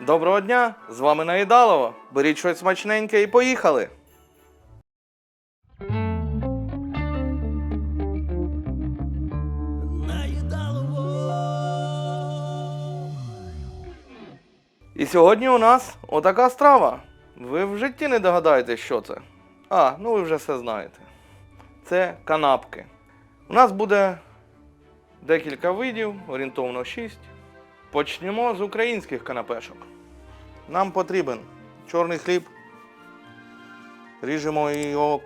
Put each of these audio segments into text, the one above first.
Доброго дня! З вами Наїдалово. Беріть щось смачненьке і поїхали. І сьогодні у нас отака страва. Ви в житті не догадаєтесь, що це. А, ну ви вже все знаєте. Це канапки. У нас буде декілька видів, орієнтовно 6. Почнемо з українських канапешок. Нам потрібен чорний хліб. Ріжемо його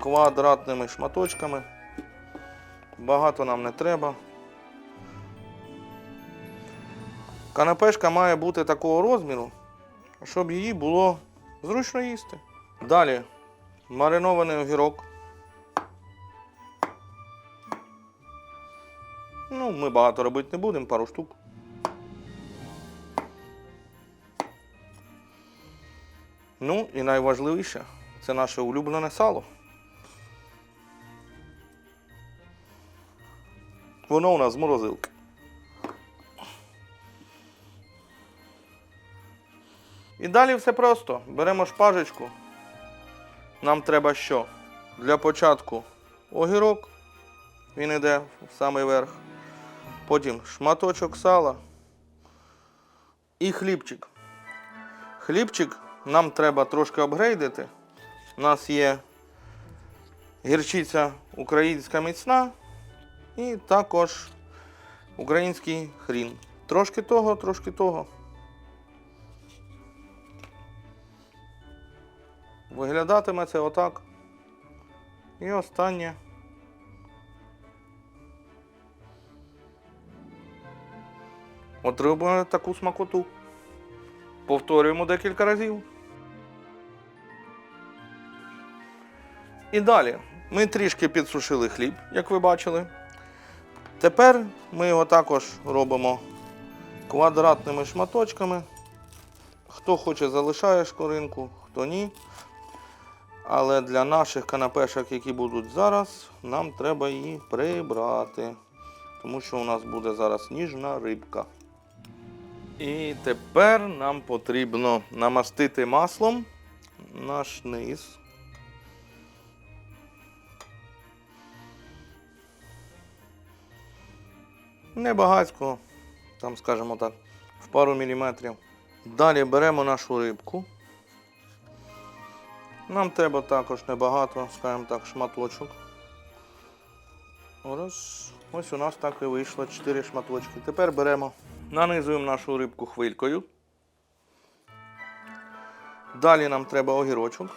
квадратними шматочками. Багато нам не треба. Канапешка має бути такого розміру, щоб її було зручно їсти. Далі маринований огірок. Ну, ми багато робити не будемо, пару штук. Ну і найважливіше це наше улюблене сало. Воно у нас з морозилки. І далі все просто. Беремо шпажечку. Нам треба що? Для початку огірок. Він йде в самий верх. Потім шматочок сала і хлібчик. Хлібчик нам треба трошки апгрейдити. У нас є гірчиця українська міцна і також український хрін. Трошки того, трошки того. Виглядатиме це отак. І останнє. Отримуємо таку смакоту. Повторюємо декілька разів. І далі ми трішки підсушили хліб, як ви бачили. Тепер ми його також робимо квадратними шматочками. Хто хоче, залишає шкоринку, хто ні. Але для наших канапешок, які будуть зараз, нам треба її прибрати. Тому що у нас буде зараз ніжна рибка. І тепер нам потрібно намастити маслом наш низ. Небагацько, там, скажімо так, в пару міліметрів. Далі беремо нашу рибку. Нам треба також небагато, скажімо так, шматочок. Раз. Ось у нас так і вийшло 4 шматочки. Тепер беремо, нанизуємо нашу рибку хвилькою. Далі нам треба огірочок.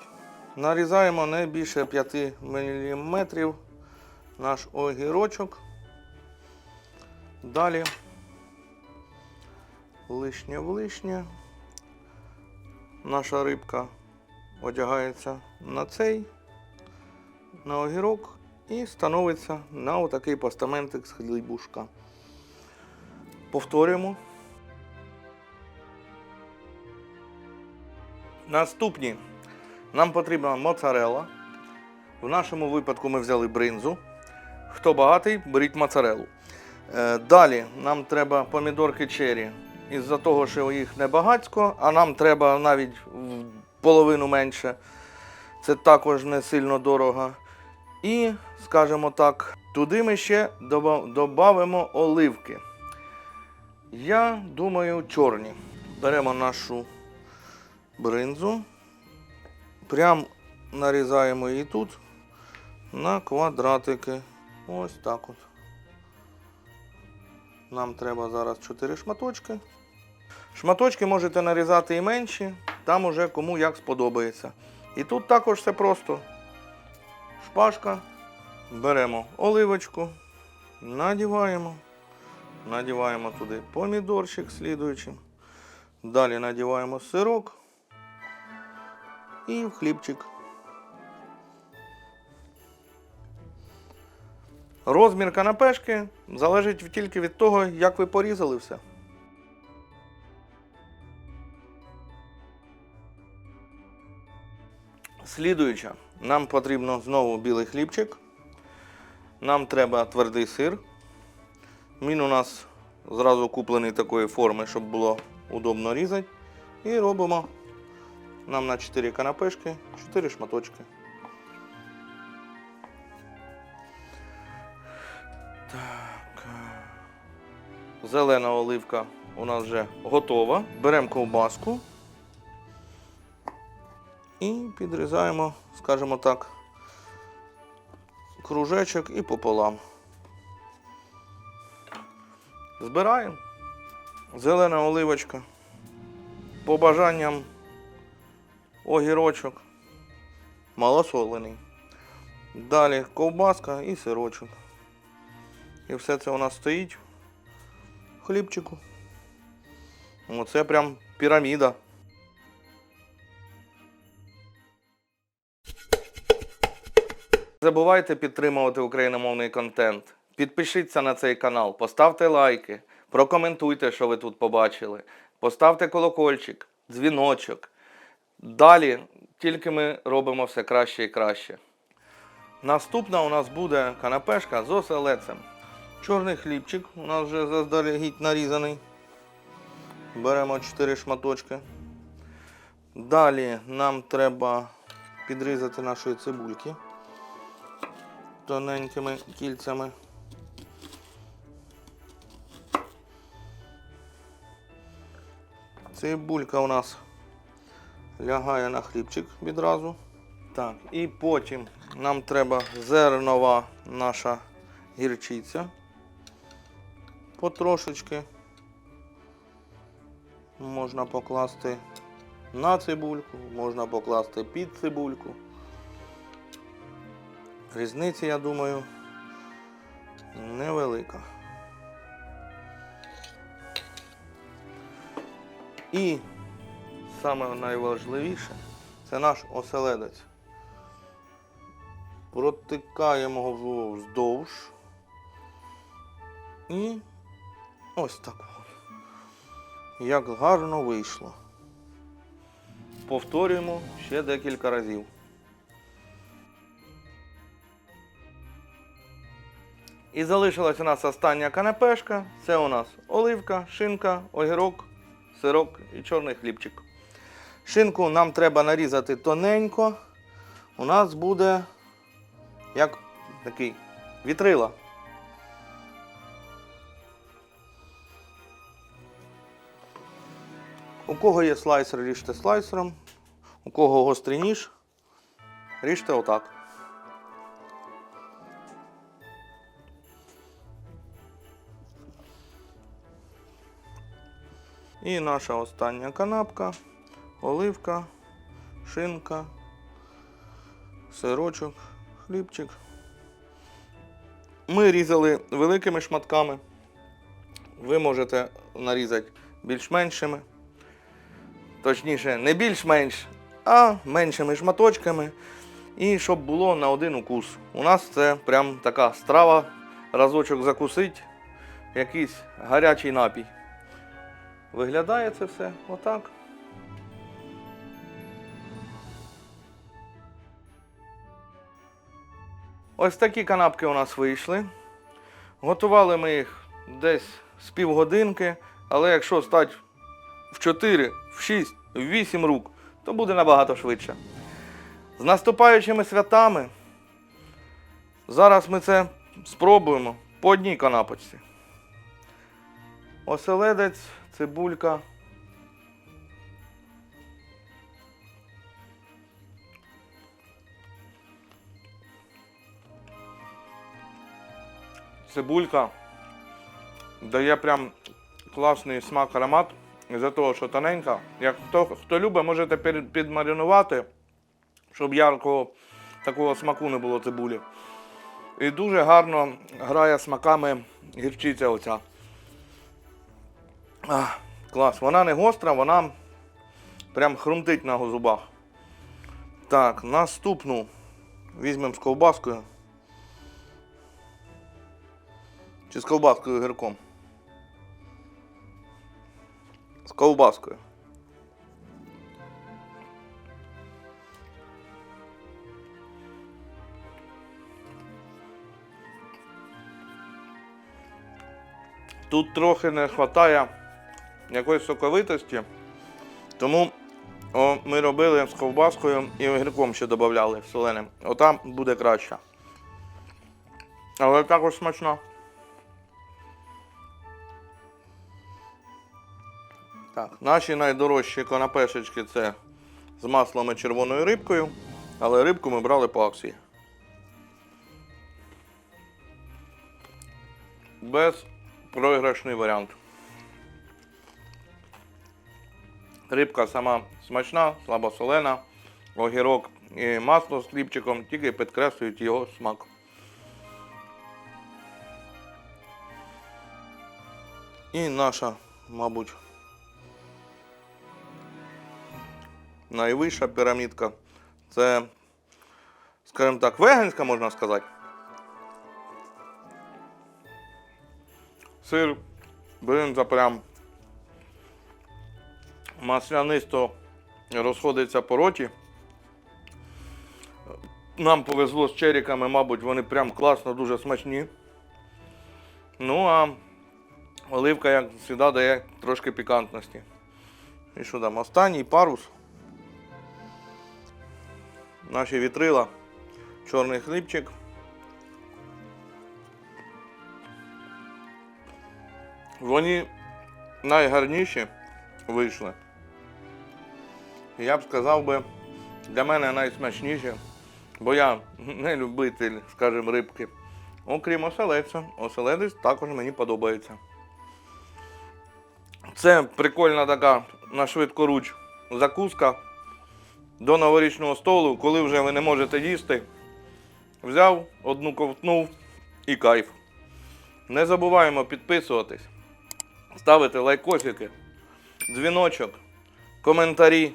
Нарізаємо не більше 5 мм наш огірочок. Далі лишнє в лишнє. Наша рибка одягається на цей, на огірок і становиться на отакий постаментик з хлібушка. Повторюємо. Наступні. Нам потрібна моцарелла. В нашому випадку ми взяли бринзу. Хто багатий, беріть моцарелу. Е, Далі нам треба помідорки чері. Із-за того, що їх небагацько, а нам треба навіть в половину менше. Це також не сильно дорого. І, скажімо так, туди ми ще додамо оливки. Я думаю, чорні. Беремо нашу бринзу, прям нарізаємо її тут на квадратики. Ось так от. Нам треба зараз 4 шматочки. Шматочки можете нарізати і менші, там уже кому як сподобається. І тут також все просто. Шпажка. Беремо оливочку, надіваємо, надіваємо туди помідорчик слідуючим. Далі надіваємо сирок і в хлібчик. Розмір канапешки залежить тільки від того, як ви порізали все. Слідуюча, нам потрібно знову білий хлібчик. Нам треба твердий сир. Він у нас зразу куплений такої форми, щоб було удобно різати. І робимо нам на 4 канапешки, 4 шматочки. Зелена оливка у нас вже готова. Беремо ковбаску і підрізаємо, скажімо так, кружечок і пополам. Збираємо. Зелена оливочка. По бажанням огірочок. Малосолений. Далі ковбаска і сирочок. І все це у нас стоїть хлібчику. Оце прям піраміда. Забувайте підтримувати україномовний контент. Підпишіться на цей канал, поставте лайки, прокоментуйте, що ви тут побачили, поставте колокольчик, дзвіночок. Далі тільки ми робимо все краще і краще. Наступна у нас буде канапешка з оселецем. Чорний хлібчик у нас вже заздалегідь нарізаний. Беремо 4 шматочки. Далі нам треба підрізати нашої цибульки тоненькими кільцями. Цибулька у нас лягає на хлібчик відразу. Так, і потім нам треба зернова наша гірчиця. Потрошечки. Можна покласти на цибульку, можна покласти під цибульку. Різниця, я думаю, невелика. І саме найважливіше це наш оселедець. Протикаємо його вздовж. І ось так. Як гарно вийшло. Повторюємо ще декілька разів. І залишилась у нас остання канапешка. Це у нас оливка, шинка, огірок, сирок і чорний хлібчик. Шинку нам треба нарізати тоненько. У нас буде як такий вітрила. У кого є слайсер, ріжте слайсером. У кого гострий ніж, ріжте отак. І наша остання канапка, оливка, шинка, сирочок, хлібчик. Ми різали великими шматками. Ви можете нарізати більш-меншими. Точніше, не більш-менш, а меншими шматочками. І щоб було на один укус. У нас це прям така страва, разочок закусить, якийсь гарячий напій. Виглядає це все отак. Ось такі канапки у нас вийшли. Готували ми їх десь з півгодинки, але якщо стати в 4, в 6, в 8 рук, то буде набагато швидше. З наступаючими святами. Зараз ми це спробуємо по одній канапочці. Оселедець, цибулька. Цибулька дає прям класний смак аромат. Із-за того, що тоненька. Як хто, хто любить, можете підмаринувати, щоб яркого такого смаку не було цибулі. І дуже гарно грає смаками гірчиця оця. Ах, клас. Вона не гостра, вона прям хрумтить на зубах. Так, наступну візьмемо з ковбаскою. Чи з ковбаскою гірком? Ковбаскою. Тут трохи не вистачає якоїсь соковитості, Тому о, ми робили з ковбаскою і огірком ще додавали соленим. Ота буде краще. Але також смачно. Так, наші найдорожчі канапешечки це з маслом і червоною рибкою, але рибку ми брали по акції. Безпроіграшний варіант. Рибка сама смачна, слабосолена, огірок і масло з хлібчиком тільки підкреслюють його смак. І наша, мабуть, найвища пірамідка. Це, скажімо так, веганська, можна сказати. Сир, бринза прям маслянисто розходиться по роті. Нам повезло з черіками, мабуть, вони прям класно, дуже смачні. Ну а оливка, як завжди, дає трошки пікантності. І що там? Останній парус. Наші вітрила, чорний хлібчик. Вони найгарніші вийшли. Я б сказав би, для мене найсмачніші, бо я не любитель, скажімо, рибки. Окрім оселедця. Оселедець також мені подобається. Це прикольна така на швидкоруч закуска до новорічного столу, коли вже ви не можете їсти. Взяв, одну ковтнув і кайф. Не забуваємо підписуватись, ставити лайкосики, дзвіночок, коментарі.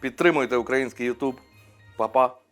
Підтримуйте український Ютуб. Па-па!